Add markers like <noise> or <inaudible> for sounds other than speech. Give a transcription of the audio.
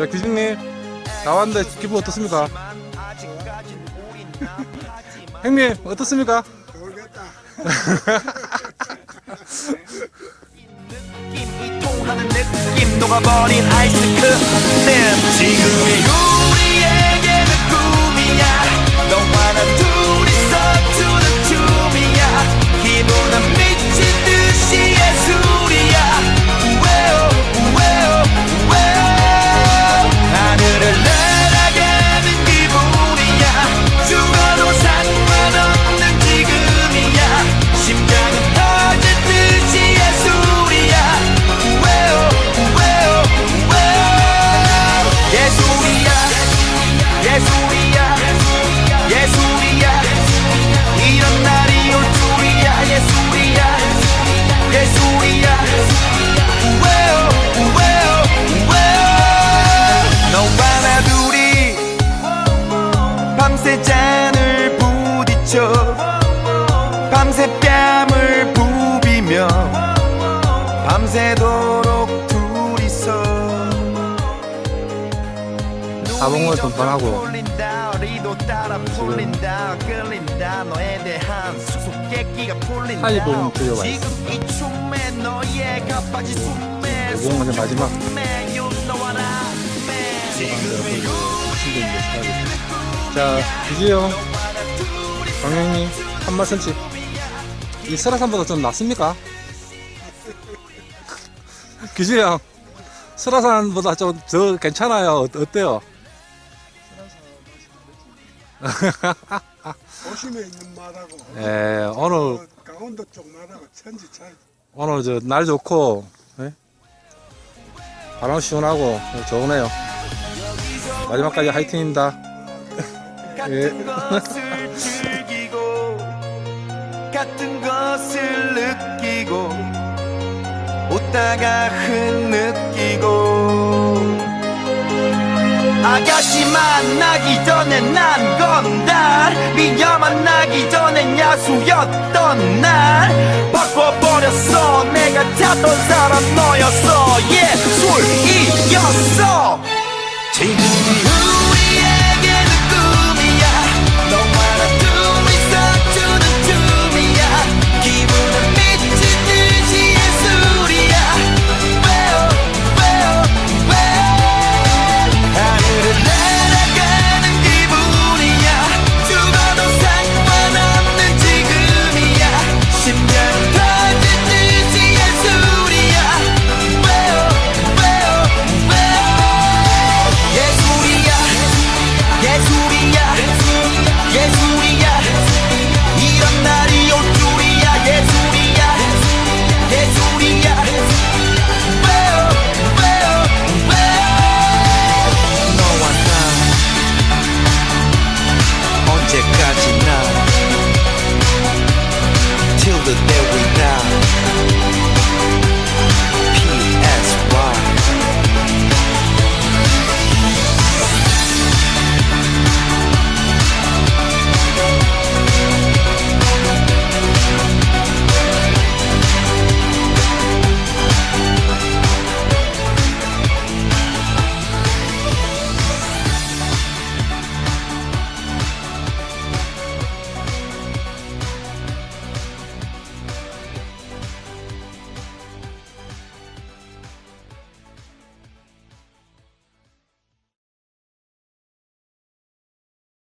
야 규진님 나왔는데 기분 어떻습니까? <laughs> 형님 어떻습니까? <laughs> 느낌 이 통하는 느낌 녹아버린 아이스크림 지금 밤새 잔을 부딪혀 밤새 뺨을 부비며 밤새도록 둘이서 수수께끼가 풀린다. 하이 가빠지 숨에 요거 먼저 마지막. 지금의 자 규지 형 강형님 한 말씀씩 이 설화산보다 좀 낫습니까? 규지 형 설화산보다 좀 더 괜찮아요 어, 어때요? <laughs> 도심에 있는 말하고 예, 오늘 그 강원도 쪽 말하고 천지 차이. 오늘 저 날 좋고 예? 바람 시원하고 좋으네요. 마지막까지 화이팅입니다. 같은 것을 즐기고 같은 것을 느끼고 웃다가 흐느끼고. 아가씨 만나기 전에 난 건달 미녀 만나기 전엔 야수였던 날. 바꿔버렸어. 내가 찾던 사람 너였어. 예술이었어. 지금이